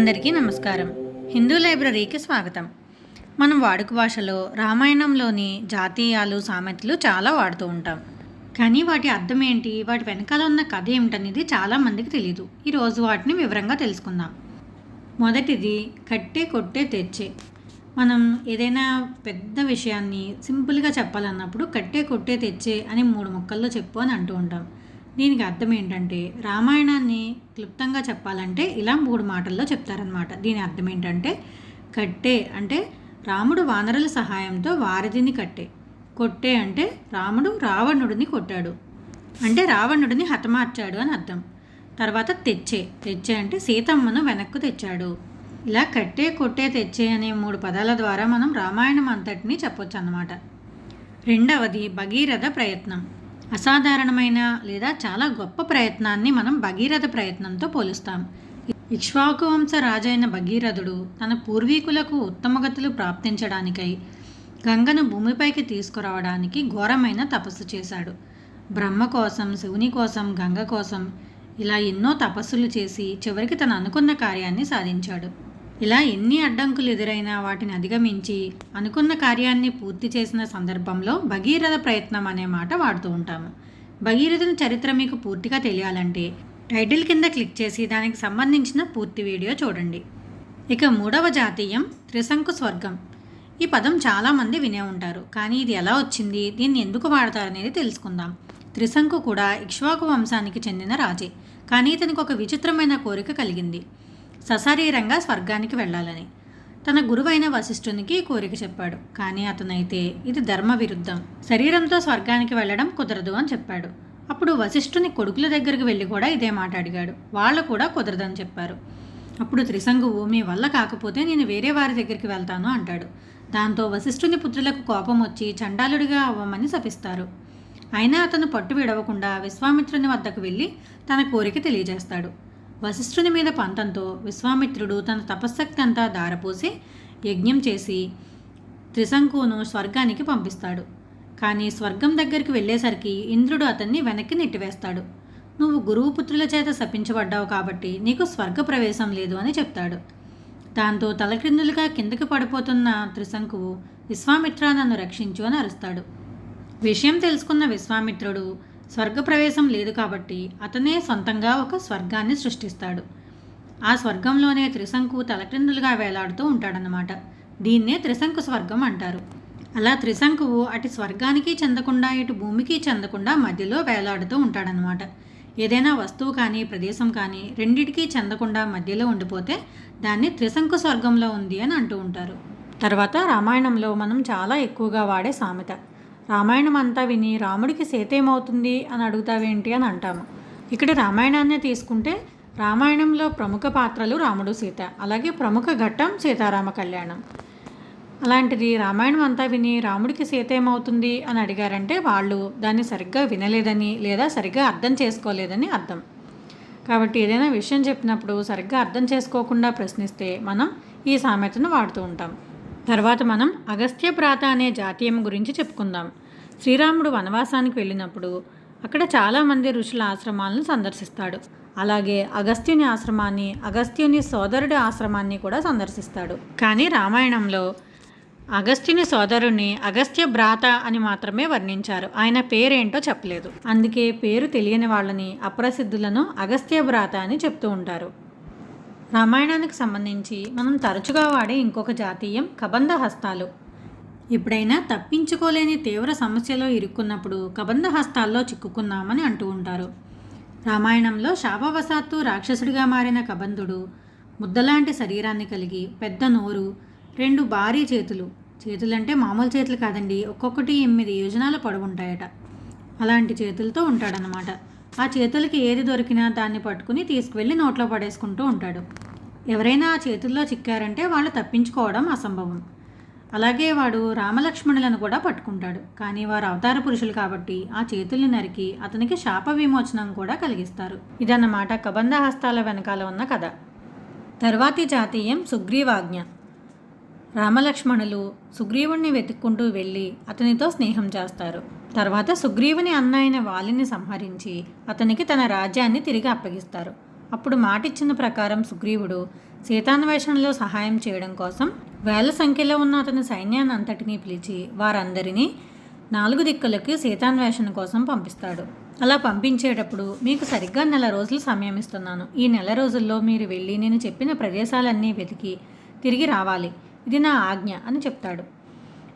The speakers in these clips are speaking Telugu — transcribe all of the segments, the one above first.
అందరికీ నమస్కారం. హిందూ లైబ్రరీకి స్వాగతం. మనం వాడుక భాషలో రామాయణంలోని జాతీయాలు సామెతలు చాలా వాడుతూ ఉంటాం. కానీ వాటి అర్థం ఏంటి? వాటి వెనకాల ఉన్న కథ ఏమిటనేది చాలామందికి తెలియదు ఈరోజు వాటిని వివరంగా తెలుసుకుందాం. మొదటిది కట్టే కొట్టే తెచ్చే. మనం ఏదైనా పెద్ద విషయాన్ని సింపుల్గా చెప్పాలన్నప్పుడు కట్టే కొట్టే తెచ్చే అని మూడు ముక్కల్లో చెప్పు అని అంటూ ఉంటాం. దీనికి అర్థం ఏంటంటే రామాయణాన్ని క్లుప్తంగా చెప్పాలంటే ఇలా మూడు మాటల్లో చెప్తారనమాట దీని అర్థం ఏంటంటే కట్టే అంటే రాముడు వానరుల సహాయంతో వారధిని కట్టే. కొట్టే అంటే రాముడు రావణుడిని కొట్టాడు. అంటే రావణుడిని హతమార్చాడు అని అర్థం. తర్వాత తెచ్చే. తెచ్చే అంటే సీతమ్మను వెనక్కు తెచ్చాడు. ఇలా కట్టే కొట్టే తెచ్చే అనే మూడు పదాల ద్వారా మనం రామాయణం అంతటిని చెప్పొచ్చు అన్నమాట రెండవది భగీరథ ప్రయత్నం. అసాధారణమైన లేదా చాలా గొప్ప ప్రయత్నాన్ని మనం భగీరథ ప్రయత్నంతో పోలుస్తాం. ఇక్ష్వాకు వంశ రాజైన భగీరథుడు తన పూర్వీకులకు ఉత్తమగతులు ప్రాప్తించడానికై గంగను భూమిపైకి తీసుకురావడానికి ఘోరమైన తపస్సు చేశాడు. బ్రహ్మ కోసం శివుని కోసం గంగ కోసం ఇలా ఎన్నో తపస్సులు చేసి చివరికి తను అనుకున్న కార్యాన్ని సాధించాడు. ఇలా ఎన్ని అడ్డంకులు ఎదురైనా వాటిని అధిగమించి అనుకున్న కార్యాన్ని పూర్తి చేసిన సందర్భంలో భగీరథ ప్రయత్నం అనే మాట వాడుతూ ఉంటాము. భగీరథుని చరిత్ర మీకు పూర్తిగా తెలియాలంటే టైటిల్ కింద క్లిక్ చేసి దానికి సంబంధించిన పూర్తి వీడియో చూడండి. ఇక మూడవ జాతీయం త్రిశంకు స్వర్గం. ఈ పదం చాలామంది వినే ఉంటారు. కానీ ఇది ఎలా వచ్చింది? దీన్ని ఎందుకు వాడతారనేది తెలుసుకుందాం. త్రిశంకు కూడా ఇక్ష్వాకు వంశానికి చెందిన రాజే. కానీ ఇతనికి ఒక విచిత్రమైన కోరిక కలిగింది. సశరీరంగా స్వర్గానికి వెళ్ళాలని. తన గురువైన వశిష్ఠునికి కోరిక చెప్పాడు. కానీ అతనైతే ఇది ధర్మ విరుద్ధం. శరీరంతో స్వర్గానికి వెళ్ళడం కుదరదు అని చెప్పాడు. అప్పుడు వశిష్ఠుని కొడుకుల దగ్గరికి వెళ్ళి కూడా ఇదే మాట అడిగాడు. వాళ్ళు కూడా కుదరదని చెప్పారు. అప్పుడు త్రిసంగు మీ వల్ల కాకపోతే నేను వేరే వారి దగ్గరికి వెళ్తాను అంటాడు. దాంతో వశిష్ఠుని పుత్రులకు కోపం వచ్చి చండాలుడిగా అవ్వమని శపిస్తారు. అయినా అతను పట్టు విడవకుండా విశ్వామిత్రుని వద్దకు వెళ్ళి తన కోరిక తెలియజేస్తాడు. వశిష్ఠుని మీద పంతంతో విశ్వామిత్రుడు తన తపశ్శక్తి అంతా దారపోసి యజ్ఞం చేసి త్రిశంకును స్వర్గానికి పంపిస్తాడు. కానీ స్వర్గం దగ్గరికి వెళ్ళేసరికి ఇంద్రుడు అతన్ని వెనక్కి నెట్టివేస్తాడు. నువ్వు గురువు పుత్రుల చేత శపించబడ్డావు కాబట్టి నీకు స్వర్గ ప్రవేశం లేదు అని చెప్తాడు. దాంతో తలక్రిందులుగా కిందకి పడిపోతున్న త్రిశంకువు విశ్వామిత్ర నన్ను రక్షించు అని అరుస్తాడు. విషయం తెలుసుకున్న విశ్వామిత్రుడు స్వర్గప్రవేశం లేదు కాబట్టి అతనే సొంతంగా ఒక స్వర్గాన్ని సృష్టిస్తాడు. ఆ స్వర్గంలోనే త్రిశంకు తలక్రిందులుగా వేలాడుతూ ఉంటాడనమాట దీన్నే త్రిశంకు స్వర్గం అంటారు. అలా త్రిశంకువు అటు స్వర్గానికి చెందకుండా ఇటు భూమికి చెందకుండా మధ్యలో వేలాడుతూ ఉంటాడనమాట ఏదైనా వస్తువు కానీ ప్రదేశం కానీ రెండిటికీ చెందకుండా మధ్యలో ఉండిపోతే దాన్ని త్రిశంకు స్వర్గంలో ఉంది అని అంటూ ఉంటారు. తర్వాత రామాయణంలో మనం చాలా ఎక్కువగా వాడే సామెత. రామాయణం అంతా విని రాముడికి సీత ఏమవుతుంది అని అడుగుతావేంటి అని అంటాము. ఇక్కడ రామాయణాన్ని తీసుకుంటే రామాయణంలో ప్రముఖ పాత్రలు రాముడు సీత అలాగే ప్రముఖ ఘట్టం సీతారామ కళ్యాణం. అలాంటిది రామాయణం అంతా విని రాముడికి సీత ఏమవుతుంది అని అడిగారంటే వాళ్ళు దాన్ని సరిగ్గా వినలేదని లేదా సరిగ్గా అర్థం చేసుకోలేదని అర్థం. కాబట్టి ఏదైనా విషయం చెప్పినప్పుడు సరిగ్గా అర్థం చేసుకోకుండా ప్రశ్నిస్తే మనం ఈ సామెతను వాడుతూ ఉంటాం. తర్వాత మనం అగస్త్య ప్రాత అనే జాతీయం గురించి చెప్పుకుందాం. శ్రీరాముడు వనవాసానికి వెళ్ళినప్పుడు అక్కడ చాలామంది ఋషుల ఆశ్రమాలను సందర్శిస్తాడు. అలాగే అగస్త్యుని ఆశ్రమాన్ని అగస్త్యుని సోదరుడి ఆశ్రమాన్ని కూడా సందర్శిస్తాడు. కానీ రామాయణంలో అగస్త్యుని సోదరుని అగస్త్య భ్రాత అని మాత్రమే వర్ణించారు. ఆయన పేరేంటో చెప్పలేదు. అందుకే పేరు తెలియని వాళ్ళని అప్రసిద్ధులను అగస్త్య భ్రాత అని చెప్తూ ఉంటారు. రామాయణానికి సంబంధించి మనం తరచుగా వాడే ఇంకొక జాతీయం కబంధ హస్తాలు. ఎప్పుడైనా తప్పించుకోలేని తీవ్ర సమస్యలో ఇరుక్కున్నప్పుడు కబంధ హస్తాల్లో చిక్కుకున్నామని అంటూ ఉంటారు. రామాయణంలో శాపవశాత్తు రాక్షసుడిగా మారిన కబంధుడు ముద్దలాంటి శరీరాన్ని కలిగి పెద్ద నోరు రెండు భారీ చేతులు చేతులంటే మామూలు చేతులు కాదండి ఒక్కొక్కటి ఎనిమిది యోజనాల పొడవుంటాయట అలాంటి చేతులతో ఉంటాడనమాట ఆ చేతులకి ఏది దొరికినా దాన్ని పట్టుకుని తీసుకువెళ్ళి నోట్లో పడేసుకుంటూ ఉంటాడు. ఎవరైనా ఆ చేతుల్లో చిక్కారంటే వాళ్ళు తప్పించుకోవడం అసంభవం. అలాగే వాడు రామలక్ష్మణులను కూడా పట్టుకుంటాడు. కానీ వారు అవతార పురుషులు కాబట్టి ఆ చేతుల్ని నరికి అతనికి శాప విమోచనం కూడా కలిగిస్తారు. ఇదన్నమాట కబంధ హస్తాల వెనకాల ఉన్న కథ. తర్వాతి జాతీయం సుగ్రీవాజ్ఞ. రామలక్ష్మణులు సుగ్రీవుణ్ణి వెతుక్కుంటూ వెళ్ళి అతనితో స్నేహం చేస్తారు. తర్వాత సుగ్రీవుని అన్న అయిన వాలిని సంహరించి అతనికి తన రాజ్యాన్ని తిరిగి అప్పగిస్తారు. అప్పుడు మాటిచ్చిన ప్రకారం సుగ్రీవుడు సీతాన్వేషణలో సహాయం చేయడం కోసం వేల సంఖ్యలో ఉన్న అతని సైన్యాన్ని అంతటినీ పిలిచి వారందరినీ నాలుగు దిక్కులకి సీతాన్వేషణ కోసం పంపిస్తాడు. అలా పంపించేటప్పుడు మీకు సరిగ్గా నెల రోజులు సమయం ఇస్తున్నాను. ఈ నెల రోజుల్లో మీరు వెళ్ళి నేను చెప్పిన ప్రదేశాలన్నీ వెతికి తిరిగి రావాలి. ఇది నా ఆజ్ఞ అని చెప్తాడు.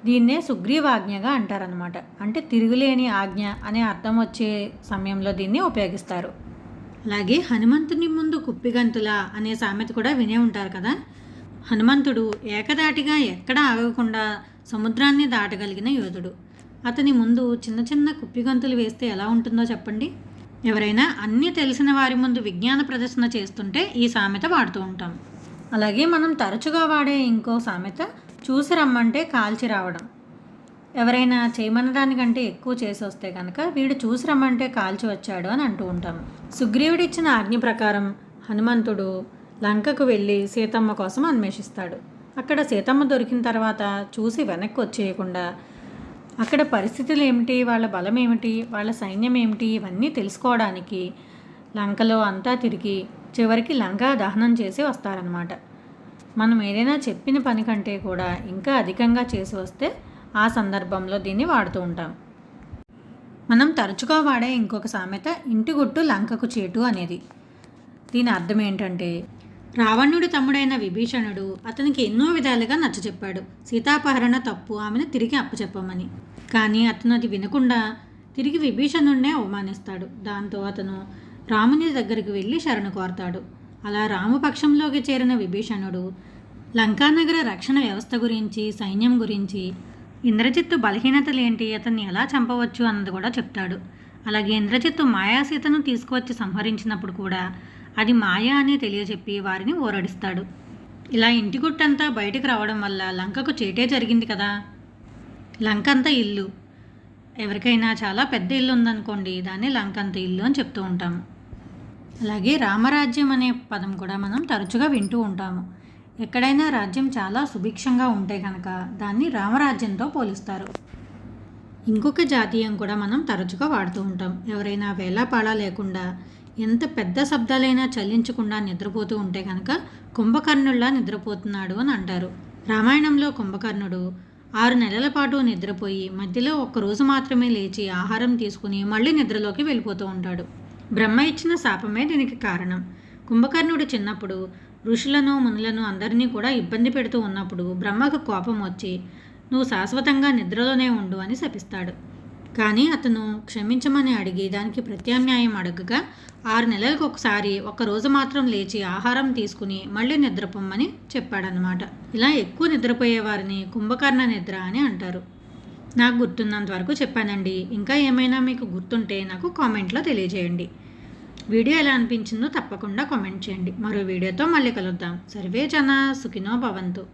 దీన్నే సుగ్రీవాజ్ఞగా అంటారనమాట అంటే తిరుగులేని ఆజ్ఞ అనే అర్థం వచ్చే సమయంలో దీన్ని ఉపయోగిస్తారు. అలాగే హనుమంతుని ముందు కుప్పిగంతుల అనే సామెత కూడా వినే ఉంటారు కదా. హనుమంతుడు ఏకదాటిగా ఎక్కడ ఆగకుండా సముద్రాన్ని దాటగలిగిన యోధుడు. అతని ముందు చిన్న చిన్న కుప్పిగంతులు వేస్తే ఎలా ఉంటుందో చెప్పండి? ఎవరైనా అన్నీ తెలిసిన వారి ముందు విజ్ఞాన ప్రదర్శన చేస్తుంటే ఈ సామెత వాడుతూ ఉంటాం. అలాగే మనం తరచుగా వాడే ఇంకో సామెత చూసి రమ్మంటే కాల్చి రావడం. ఎవరైనా చేయమనడానికంటే ఎక్కువ చేసి వస్తే కనుక వీడు చూసి రమ్మంటే కాల్చి వచ్చాడు అని అంటూ ఉంటాం. సుగ్రీవుడు ఇచ్చిన ఆజ్ఞ ప్రకారం హనుమంతుడు లంకకు వెళ్ళి సీతమ్మ కోసం అన్వేషిస్తాడు. అక్కడ సీతమ్మ దొరికిన తర్వాత చూసి వెనక్కి వచ్చేయకుండా అక్కడ పరిస్థితులు ఏమిటి వాళ్ళ బలం ఏమిటి వాళ్ళ సైన్యం ఏమిటి ఇవన్నీ తెలుసుకోవడానికి లంకలో అంతా తిరిగి చివరికి లంక దహనం చేసి వస్తారనమాట మనం ఏదైనా చెప్పిన పని కంటే కూడా ఇంకా అధికంగా చేసి వస్తే ఆ సందర్భంలో దీన్ని వాడుతూ ఉంటాం. మనం తరచుగా వాడే ఇంకొక సామెత ఇంటి గుట్టు లంకకు చేటు అనేది. దీని అర్థం ఏంటంటే రావణుడి తమ్ముడైన విభీషణుడు అతనికి ఎన్నో విధాలుగా నచ్చచెప్పాడు సీతాపహరణ తప్పు ఆమెను తిరిగి అప్పచెప్పమని. కానీ అతను అది వినకుండా తిరిగి విభీషణుడినే అవమానిస్తాడు. దాంతో అతను రాముని దగ్గరికి వెళ్ళి శరణు కోరతాడు. అలా రామపక్షంలోకి చేరిన విభీషణుడు లంకానగర రక్షణ వ్యవస్థ గురించి సైన్యం గురించి ఇంద్రజిత్తు బలహీనతలేంటి? అతన్ని ఎలా చంపవచ్చు అన్నది కూడా చెప్తాడు. అలాగే ఇంద్రజిత్తు మాయాసీతను తీసుకువచ్చి సంహరించినప్పుడు కూడా అది మాయా అని తెలియజెప్పి వారిని ఓరడిస్తాడు. ఇలా ఇంటి గుట్టంతా బయటకు రావడం వల్ల లంకకు చేటే జరిగింది కదా? లంకంత ఇల్లు. ఎవరికైనా చాలా పెద్ద ఇల్లు ఉందనుకోండి దాన్ని లంకంత ఇల్లు అని చెప్తూ ఉంటాము. అలాగే రామరాజ్యం అనే పదం కూడా మనం తరచుగా వింటూ ఉంటాము. ఎక్కడైనా రాజ్యం చాలా సుభిక్షంగా ఉంటే కనుక దాన్ని రామరాజ్యంతో పోలుస్తారు. ఇంకొక జాతీయం కూడా మనం తరచుగా వాడుతూ ఉంటాం. ఎవరైనా వేళాపాళా లేకుండా ఎంత పెద్ద శబ్దాలైనా చలించకుండా నిద్రపోతూ ఉంటే కనుక కుంభకర్ణుల్లా నిద్రపోతున్నాడు అని అంటారు. రామాయణంలో కుంభకర్ణుడు ఆరు నెలల పాటు నిద్రపోయి మధ్యలో ఒక్కరోజు మాత్రమే లేచి ఆహారం తీసుకుని మళ్ళీ నిద్రలోకి వెళ్ళిపోతూ ఉంటాడు. బ్రహ్మ ఇచ్చిన శాపమే దీనికి కారణం. కుంభకర్ణుడు చిన్నప్పుడు ఋషులను మునులను అందరినీ కూడా ఇబ్బంది పెడుతూ ఉన్నప్పుడు బ్రహ్మకు కోపం వచ్చి నువ్వు శాశ్వతంగా నిద్రలోనే ఉండు అని శపిస్తాడు. కానీ అతను క్షమించమని అడిగి దానికి ప్రత్యామ్నాయం అడగగా ఆరు నెలలకు ఒకసారి ఒకరోజు మాత్రం లేచి ఆహారం తీసుకుని మళ్ళీ నిద్రపోమ్మని చెప్పాడనమాట ఇలా ఎక్కువ నిద్రపోయే వారిని కుంభకర్ణ నిద్ర అని అంటారు. నాకు గుర్తున్నంత వరకు చెప్పానండి. ఇంకా ఏమైనా మీకు గుర్తుంటే నాకు కామెంట్లో తెలియజేయండి. వీడియో ఎలా అనిపించిందో తప్పకుండా కామెంట్ చేయండి. మరో వీడియోతో మళ్ళీ కలుద్దాం. సర్వే జన సుఖినో భవంతు.